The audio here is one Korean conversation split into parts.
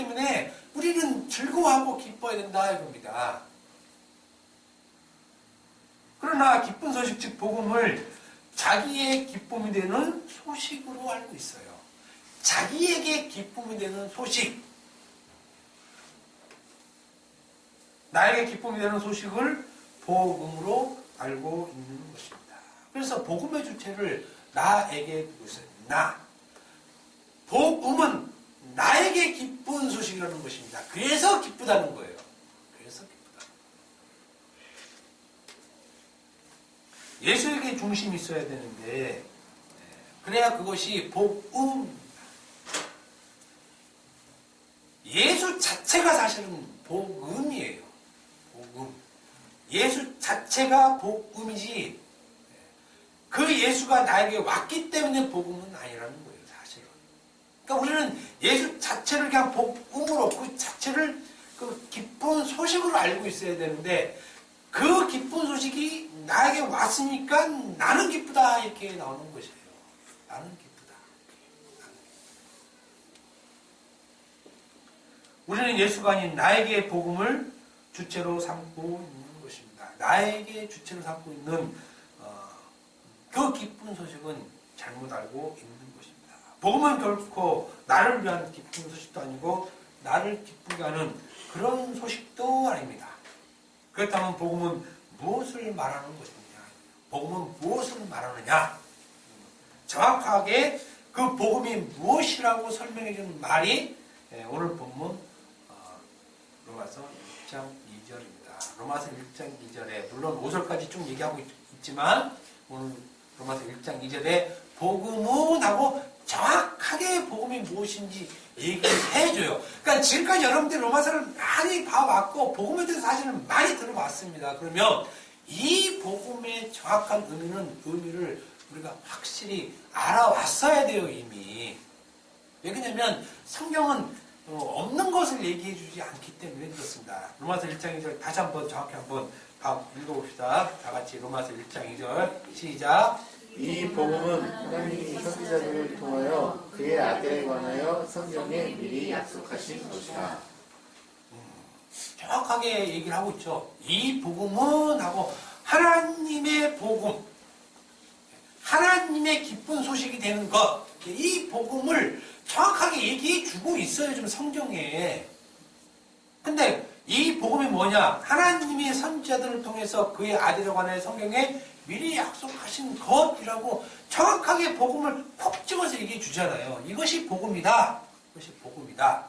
때문에 우리는 즐거워하고 기뻐야 된다 이겁니다. 그러나 기쁜 소식 즉 복음을 자기의 기쁨이 되는 소식으로 알고 있어요. 자기에게 기쁨이 되는 소식. 나에게 기쁨이 되는 소식을 복음으로 알고 있는 것입니다. 그래서 복음의 주체를 나에게 두고 있어요. 나. 복음은 나에게 기쁜 소식이라는 것입니다. 그래서 기쁘다는 거예요. 그래서 기쁘다. 예수에게 중심이 있어야 되는데 그래야 그것이 복음 예수 자체가 사실은 복음이에요. 복음. 예수 자체가 복음이지 그 예수가 나에게 왔기 때문에 복음은 아니라는 거예요. 그러니까 우리는 예수 자체를 그냥 복음으로 그 자체를 그 기쁜 소식으로 알고 있어야 되는데 그 기쁜 소식이 나에게 왔으니까 나는 기쁘다 이렇게 나오는 것이에요. 나는 기쁘다. 우리는 예수가 아닌 나에게 복음을 주체로 삼고 있는 것입니다. 나에게 주체로 삼고 있는 어, 그 기쁜 소식은 잘못 알고 있는. 복음은 결코 나를 위한 기쁜 소식도 아니고 나를 기쁘게 하는 그런 소식도 아닙니다. 그렇다면 복음은 무엇을 말하는 것이냐? 복음은 무엇을 말하느냐? 정확하게 그 복음이 무엇이라고 설명해 주는 말이 예, 오늘 본문 어, 로마서 1장 2절입니다. 로마서 1장 2절에 물론 5절까지 쭉 얘기하고 있, 지만 오늘 로마서 1장 2절에 복음은 하고 정확하게 복음이 무엇인지 얘기를 해줘요. 그러니까 지금까지 여러분들이 로마서를 많이 봐왔고 복음에 대해서 사실은 많이 들어봤습니다. 그러면 이 복음의 정확한 의미는 의미를 우리가 확실히 알아왔어야 돼요 이미. 왜 그러냐면 성경은 어, 없는 것을 얘기해 주지 않기 때문에 그렇습니다. 로마서 1장 2절 다시 한번 정확히 한번 다 읽어봅시다. 다 같이 로마서 1장 2절 시작. 이 복음은 하나님이 선지자들을 통하여 그의 아들에 관하여 성경에 미리 약속하신 것이다. 정확하게 얘기를 하고 있죠. 이 복음은 하고 하나님의 복음, 하나님의 기쁜 소식이 되는 것, 이 복음을 정확하게 얘기해 주고 있어요, 지금 성경에. 근데 이 복음이 뭐냐? 하나님의 선지자들을 통해서 그의 아들에 관해 성경에 미리 약속하신 것이라고 정확하게 복음을 콕 집어서 얘기해 주잖아요. 이것이 복음이다. 이것이 복음이다.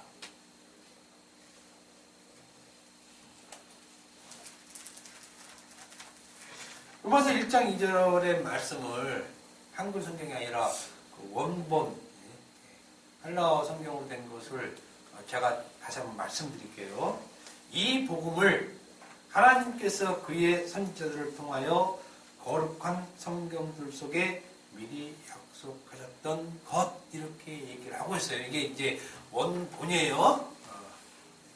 로마서 1장 2절의 말씀을 한글 성경이 아니라 그 원본 예, 헬라어 성경으로 된 것을 제가 다시 한번 말씀드릴게요. 이 복음을 하나님께서 그의 선지자들을 통하여 거룩한 성경들 속에 미리 약속하셨던 것 이렇게 얘기를 하고 있어요. 이게 이제 원본이에요. 어,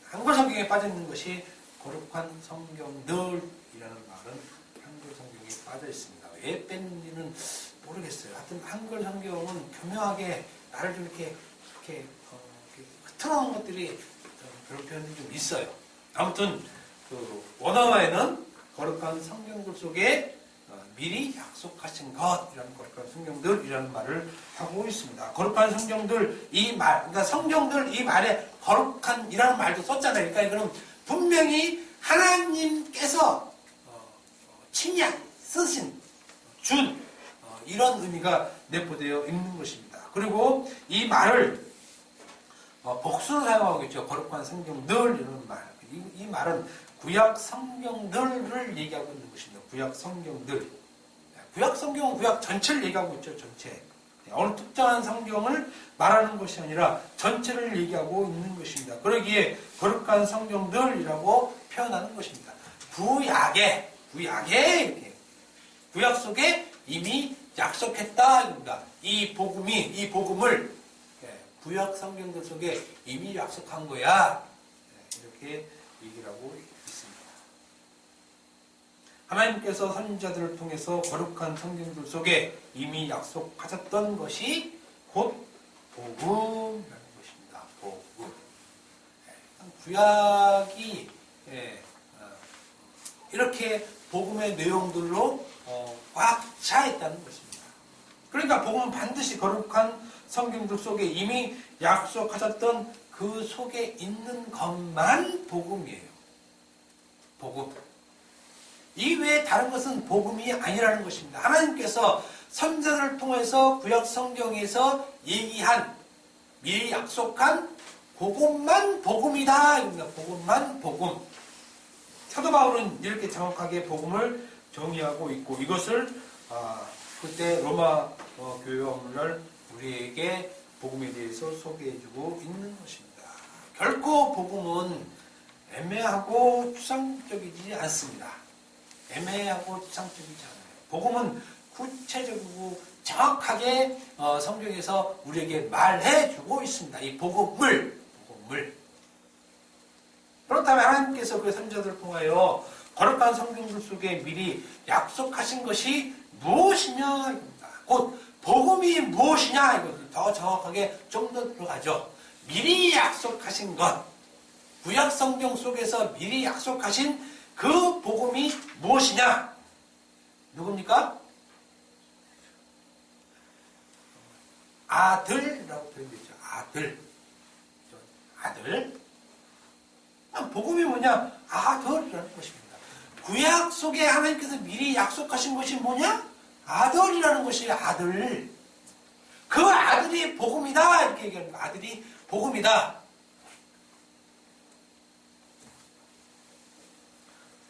한글 성경에 빠져 있는 것이 거룩한 성경들이라는 말은 한글 성경에 빠져 있습니다. 왜 뺐는지는 모르겠어요. 하여튼 한글 성경은 교묘하게 나를 좀 이렇게 이렇게, 어, 이렇게 흐트러놓은 것들이 표현이 좀 있어요. 아무튼 그 원어에는 거룩한 성경들 속에 어, 미리 약속하신 것이라는 거룩한 성경들이라는 말을 하고 있습니다. 거룩한 성경들 이 말, 그러니까 성경들 이 말에 거룩한이라는 말도 썼잖아요. 그러니까 이거는 분명히 하나님께서 어, 어, 친히 쓰신 준 어, 이런 의미가 내포되어 있는 것입니다. 그리고 이 말을 어, 복수로 사용하고 있죠. 거룩한 성경들 이런 말. 이, 이 말은 구약 성경들을 얘기하고 있는 것입니다. 구약 성경들. 구약 성경은 구약 전체를 얘기하고 있죠. 전체. 어느 특정한 성경을 말하는 것이 아니라 전체를 얘기하고 있는 것입니다. 그러기에 거룩한 성경들이라고 표현하는 것입니다. 구약에 구약에 이렇게 구약 속에 이미 약속했다 입니다. 이 복음이 이 복음을 예, 구약 성경들 속에 이미 약속한 거야. 예, 이렇게 얘기를 하고 있습니다. 하나님께서 선지자들을 통해서 거룩한 성경들 속에 이미 약속하셨던 것이 곧 복음이라는 것입니다. 복음. 구약이 예, 어, 이렇게 복음의 내용들로 어, 꽉차 있다는 것입니다. 그러니까 복음은 반드시 거룩한 성경들 속에 이미 약속하셨던 그 속에 있는 것만 복음이에요. 복음. 이외에 다른 것은 복음이 아니라는 것입니다. 하나님께서 선자들을 통해서 구약 성경에서 얘기한 미리 약속한 복음만 복음이다. 복음만 복음. 사도 바울은 이렇게 정확하게 복음을 정의하고 있고 이것을 아, 그때 로마 어, 교회 오늘 우리에게 복음에 대해서 소개해주고 있는 것입니다. 결코 복음은 애매하고 추상적이지 않습니다. 애매하고 추상적이지 않아요. 복음은 구체적이고 정확하게 어, 성경에서 우리에게 말해주고 있습니다. 이 복음을 복음을 그렇다면 하나님께서 그 선자들을 통하여 거룩한 성경들 속에 미리 약속하신 것이 무엇이냐. 곧 복음이 무엇이냐 이것을 더 정확하게 좀 더 들어가죠. 미리 약속하신 것 구약 성경 속에서 미리 약속하신 그 복음이 무엇이냐? 누굽니까? 아들이라고 표현되죠. 아들. 아들. 복음이 뭐냐? 아들이라는 것입니다. 구약 속에 하나님께서 미리 약속하신 것이 뭐냐? 아들이라는 것이 아들. 그 아들이 복음이다. 이렇게 얘기하는 거. 아들이 복음이다.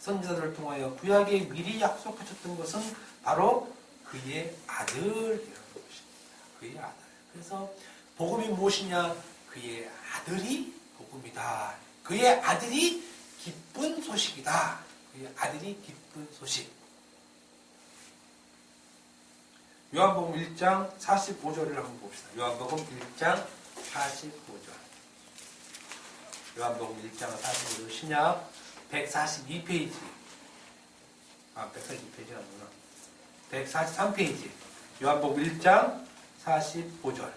선지자들을 통하여 구약에 미리 약속하셨던 것은 바로 그의 아들이라는 것입니다. 그의 아들. 그래서 복음이 무엇이냐? 그의 아들이 복음이다. 그의 아들이 기쁜 소식이다. 그의 아들이 기쁜 소식. 요한복음 1장 45절을 한번 봅시다. 요한복음 1장 45절. 요한복음 1장 45절 신약 142페이지. 아, 142페이지가 아니구나. 143페이지. 요한복음 1장 45절.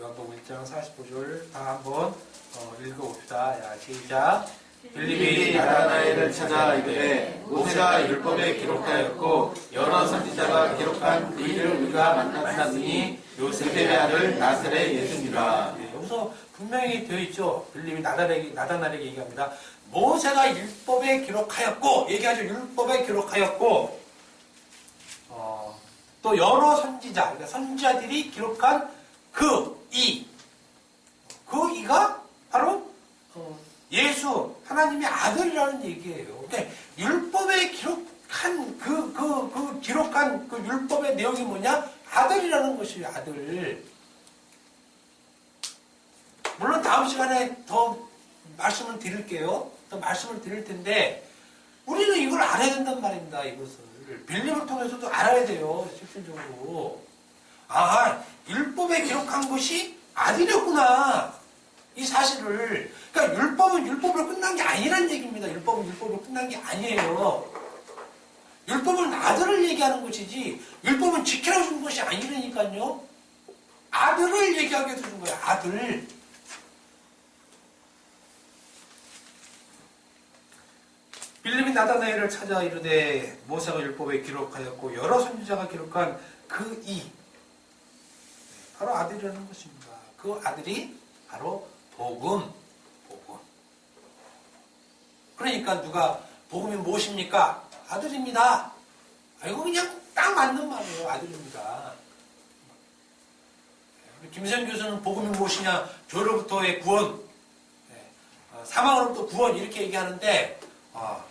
요한복음 1장 45절 다 한번 어, 읽어봅시다. 야, 시작. 빌립이 나다나엘을 찾아 이르되 모세가 율법에 기록하였고 여러 선지자가 기록한 이를 우리가 만났으니 요셉의 아들 나사렛 예수니라. 예, 여기서 분명히 되어 있죠. 빌립이 나다나에게, 나다나에게 얘기합니다. 모세가 율법에 기록하였고, 얘기하죠. 율법에 기록하였고, 어, 또 여러 선지자, 그러니까 선지자들이 기록한 그 이, 그 이가 바로 어, 예수, 하나님의 아들이라는 얘기예요. 그러니까 율법에 기록한 그, 그, 그 기록한 그 율법의 내용이 뭐냐? 아들이라는 것이에요, 아들. 물론 다음 시간에 더 말씀을 드릴게요. 더 말씀을 드릴 텐데, 우리는 이걸 알아야 된단 말입니다, 이것을. 빌림을 통해서도 알아야 돼요, 실질적으로. 아, 율법에 기록한 것이 아들이었구나. 이 사실을. 그러니까 율법은 율법으로 끝난 게 아니란 얘기입니다. 율법은 율법으로 끝난 게 아니에요. 율법은 아들을 얘기하는 것이지, 율법은 지켜준 것이 아니라니까요. 아들을 얘기하게 해준 거예요, 아들. 빌립이 나다나엘을 찾아 이르되 모세가 율법에 기록하였고 여러 선지자가 기록한 그 이 바로 아들이라는 것입니다. 그 아들이 바로 복음, 복음. 그러니까 누가 복음이 무엇입니까? 아들입니다. 아, 이거 그냥 딱 맞는 말이에요. 아들입니다. 김선 교수는 복음이 무엇이냐? 죄로부터의 구원, 네, 어, 사망으로부터 구원 이렇게 얘기하는데 아,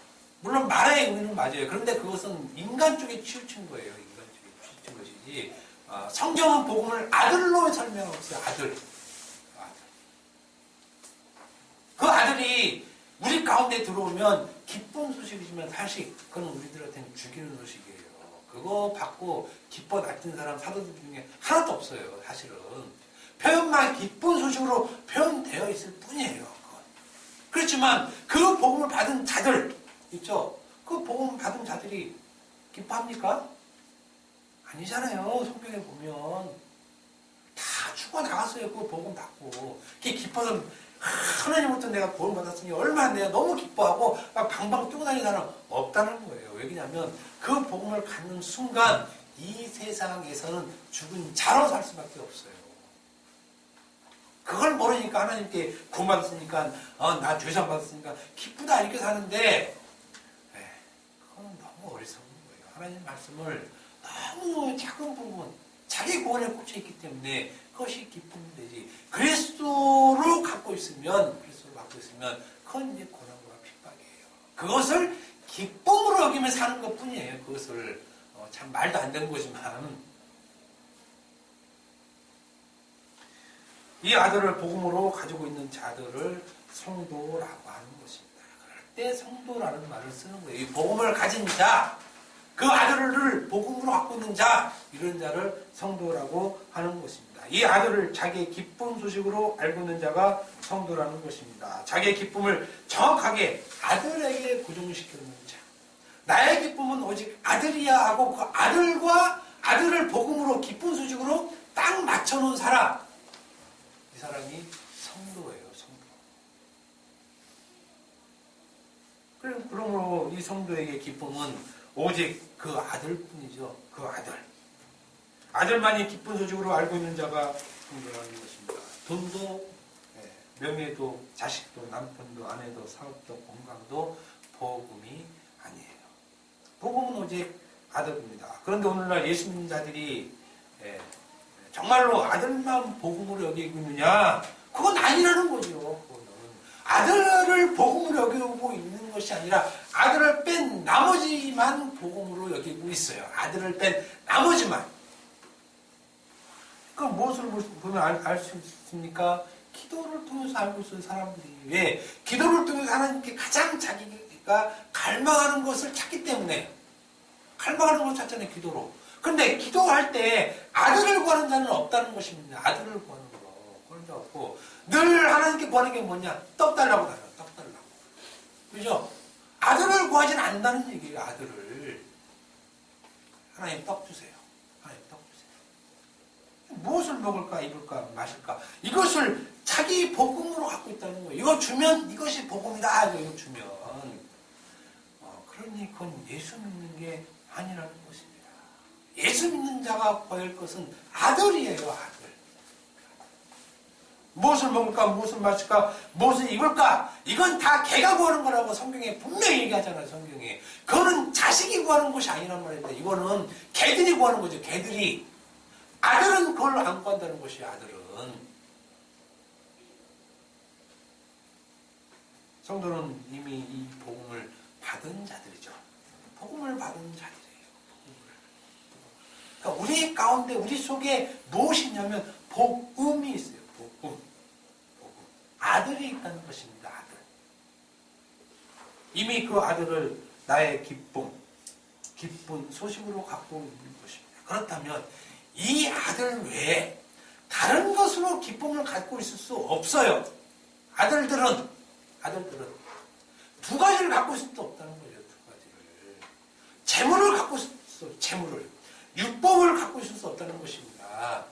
물론 말의 의미는 맞아요. 그런데 그것은 인간 쪽에 치우친 거예요. 인간 쪽에 치우친 것이지. 아, 성경은 복음을 아들로 설명하고 있어요. 아들. 그 아들이 우리 가운데 들어오면 기쁜 소식이지만 사실 그건 우리들한테는 죽이는 소식이에요. 그거 받고 기뻐 낚인 사람 사도들 중에 하나도 없어요. 사실은. 표현만 기쁜 소식으로 표현되어 있을 뿐이에요. 그건. 그렇지만 그 복음을 받은 자들 있죠. 그 복음 받은 자들이 기뻐합니까? 아니잖아요. 성경에 보면 왔어요. 그 복음 받고. 그게 기뻐서 아, 하나님부터 내가 구원 받았으니 얼마나 내가 너무 기뻐하고 막 방방 뛰고 다니는 사람 없다는 거예요. 왜냐하면 그 복음을 갖는 순간 이 세상에서는 죽은 자로 살 수밖에 없어요. 그걸 모르니까 하나님께 구원 받았으니까 어, 나 죄상 받았으니까 기쁘다 이렇게 사는데 에, 그건 너무 어리석은 거예요. 하나님 말씀을 너무 작은 부분 자기 구원에 꽂혀 있기 때문에 그것이 기쁨이 되지. 그리스도를 갖고 있으면 그리스도를 갖고 있으면 그건 이제 고난과 핍박이에요. 그것을 기쁨으로 여기며 사는 것뿐이에요. 그것을 어, 참 말도 안 되는 거지만 이 아들을 복음으로 가지고 있는 자들을 성도라고 하는 것입니다. 그럴 때 성도라는 말을 쓰는 거예요. 이 복음을 가진 자, 그 아들을 복음으로 있는 자, 이런 자를 성도라고 하는 것입니다. 이 아들을 자기의 기쁜 소식으로 알고 있는 자가 성도라는 것입니다. 자기의 기쁨을 정확하게 아들에게 고정시키는 자. 나의 기쁨은 오직 아들이야 하고 그 아들과 아들을 복음으로 기쁜 소식으로 딱 맞춰놓은 사람. 이 사람이 성도예요, 성도. 그럼, 그러므로 이 성도에게 기쁨은 오직 그 아들뿐이죠. 그 아들. 아들만이 기쁜 소식으로 알고 있는 자가 성도라는 것입니다. 돈도, 예, 명예도, 자식도, 남편도, 아내도, 사업도, 건강도 복음이 아니에요. 복음은 오직 아들입니다. 그런데 오늘날 예수 믿는 자들이 예, 정말로 아들만 복음으로 여기고 있느냐? 그건 아니라는 거죠. 아들을 복음으로 여기고 있는 것이 아니라 아들을 뺀 나머지만 복음으로 여기고 있어요. 아들을 뺀 나머지만. 그 무엇을 보면 알 수 있습니까? 기도를 통해서 알고 있어요, 사람들이. 왜? 기도를 통해서 하나님께 가장 자기가 갈망하는 것을 찾기 때문에. 갈망하는 것을 찾잖아요, 기도로. 근데 기도할 때 아들을 구하는 자는 없다는 것입니다. 아들을 구하는 거. 그런 자 없고. 늘 하나님께 구하는 게 뭐냐? 떡 달라고 달라, 떡 달라고. 그죠? 아들을 구하진 않는다는 얘기예요, 아들을. 하나님 떡 주세요. 하나님 떡 주세요. 무엇을 먹을까, 입을까, 마실까. 이것을 자기 복음으로 갖고 있다는 거예요. 이거 주면 이것이 복음이다. 이거 주면. 어, 그러니 그건 예수 믿는 게 아니라는 것입니다. 예수 믿는 자가 구할 것은 아들이에요, 아들. 무엇을 먹을까, 무엇을 마실까, 무엇을 입을까, 이건 다 개가 구하는 거라고 성경에 분명히 얘기하잖아요, 성경에. 그거는 자식이 구하는 것이 아니란 말인데, 이거는 개들이 구하는 거죠, 개들이. 아들은 그걸 안 구한다는 것이에요, 아들은. 성도는 이미 이 복음을 받은 자들이죠. 복음을 받은 자들이에요. 그러니까 우리 가운데 우리 속에 무엇이 있냐면 복음이 있어요. 아들이 있다는 것입니다. 아들. 이미 그 아들을 나의 기쁨, 기쁜 소식으로 갖고 있는 것입니다. 그렇다면 이 아들 외에 다른 것으로 기쁨을 갖고 있을 수 없어요. 아들들은 아들들은 두 가지를 갖고 있을 수 없다는 거죠. 두 가지를 재물을 갖고 있을 수 재물을 율법을 갖고 있을 수 없다는 것입니다.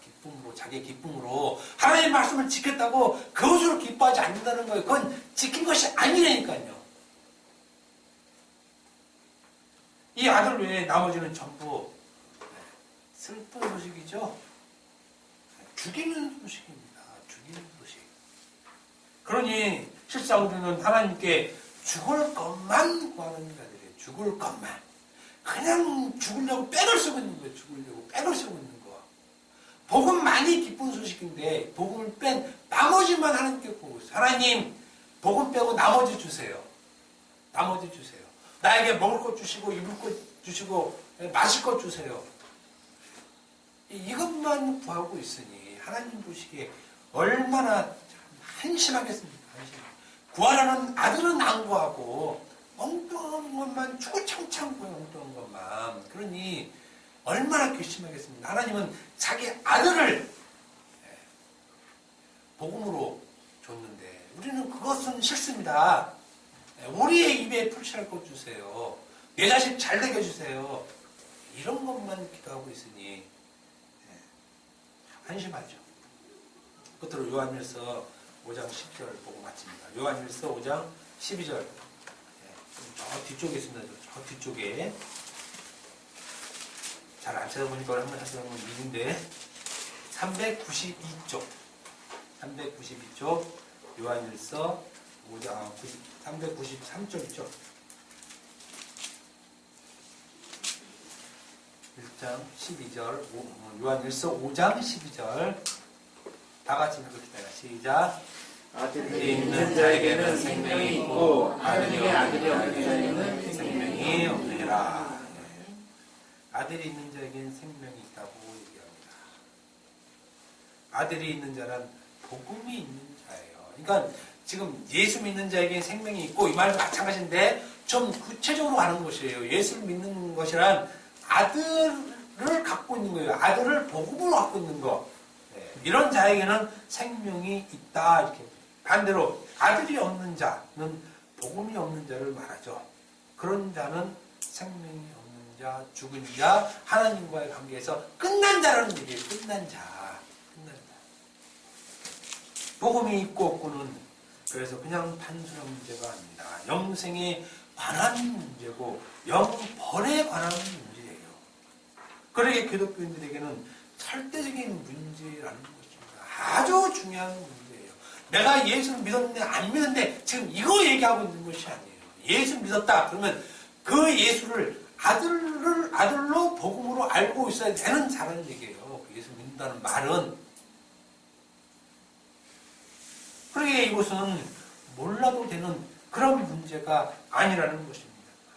기쁨으로 자기 기쁨으로 하나님의 말씀을 지켰다고 그것으로 기뻐하지 않는다는 거예요. 그건 지킨 것이 아니라니까요. 이 아들 외에 나머지는 전부 슬픈 소식이죠. 죽이는 소식입니다. 죽이는 소식. 그러니 실상 우리는 하나님께 죽을 것만 구하는 자들이에요. 죽을 것만. 그냥 죽으려고 백을 쓰고 있는 거예요. 죽으려고 백을 쓰고 있는 거. 복음만이 기쁜 소식인데 복음을 뺀 나머지만 하나님께 보고. 하나님 복음 빼고 나머지 주세요. 나머지 주세요. 나에게 먹을 것 주시고 입을 것 주시고 마실 것 주세요. 이것만 구하고 있으니 하나님 보시기에 얼마나 한심하겠습니까? 한심. 구하라는 아들은 안 구하고 엉뚱한 것만 추구창창 구해 엉뚱한 것만 그러니 얼마나 괘씸하겠습니까? 하나님은 자기 아들을 예, 복음으로 줬는데 우리는 그것은 싫습니다. 예, 우리의 입에 풀칠할 것 주세요. 내 자식 잘 되게 주세요. 이런 것만 기도하고 있으니 예, 한심하죠. 끝으로 요한일서 5장 10절 보고 마칩니다. 요한일서 5장 12절. 예, 저 뒤쪽에 있습니다. 저 뒤쪽에. 잘 안 찾아보니까 한번 건 일인데 392쪽. 392쪽. 요한일서 5장 아, 393쪽 있죠. 1장 12절 어, 요한일서 5장 12절. 다 같이 읽읍시다 시작. 아들이 있는 자에게는 생명이 있고 아들이 아들이 없는 자에게는 생명이 없느니라. 예. 아들이 있는 자에게는 생명이 있다고 얘기합니다. 아들이 있는 자란 복음이 있는 자예요. 그러니까 지금 예수 믿는 자에게 생명이 있고 이 말도 마찬가지인데 좀 구체적으로 가는 것이에요. 예수를 믿는 것이란 아들을 갖고 있는 거예요. 아들을 복음으로 갖고 있는 거. 예. 이런 자에게는 생명이 있다 이렇게. 반대로 아들이 없는 자는 복음이 없는 자를 말하죠. 그런 자는 생명이 없는 자, 죽은 자, 하나님과의 관계에서 끝난 자라는 얘기예요. 끝난 자. 끝난 자. 복음이 있고 없고는 그래서 그냥 단순한 문제가 아닙니다. 영생에 관한 문제고 영벌에 관한 문제예요. 그러게 기독교인들에게는 절대적인 문제라는 것입니다. 아주 중요한 문제예요. 내가 예수를 믿었는데 안 믿었는데 지금 이거 얘기하고 있는 것이 아니에요. 예수 믿었다. 그러면 그 예수를 아들을 아들로 복음으로 알고 있어야 되는 자라는 얘기예요. 그 예수 믿는다는 말은 그러게 이것은 몰라도 되는 그런 문제가 아니라는 것입니다.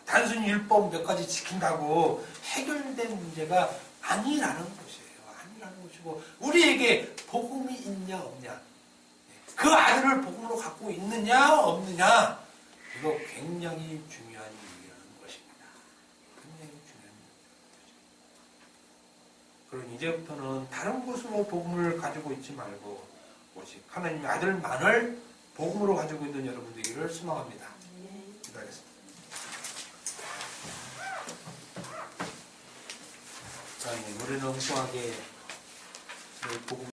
단순히 율법 몇 가지 지킨다고 해결된 문제가 아니라는 것이에요. 아니라는 것이고 우리에게 복음이 있냐 없냐 그 아들을 복음으로 갖고 있느냐 없느냐 이거 굉장히 중요한 일이라는 것입니다. 굉장히 중요한 일이라는 것입니다. 그럼 이제부터는 다른 곳으로 복음을 가지고 있지 말고 오직 하나님의 아들만을 복음으로 가지고 있는 여러분 되기를 소망합니다. 기도하겠습니다. 하나님, 우리는 엉뚱하게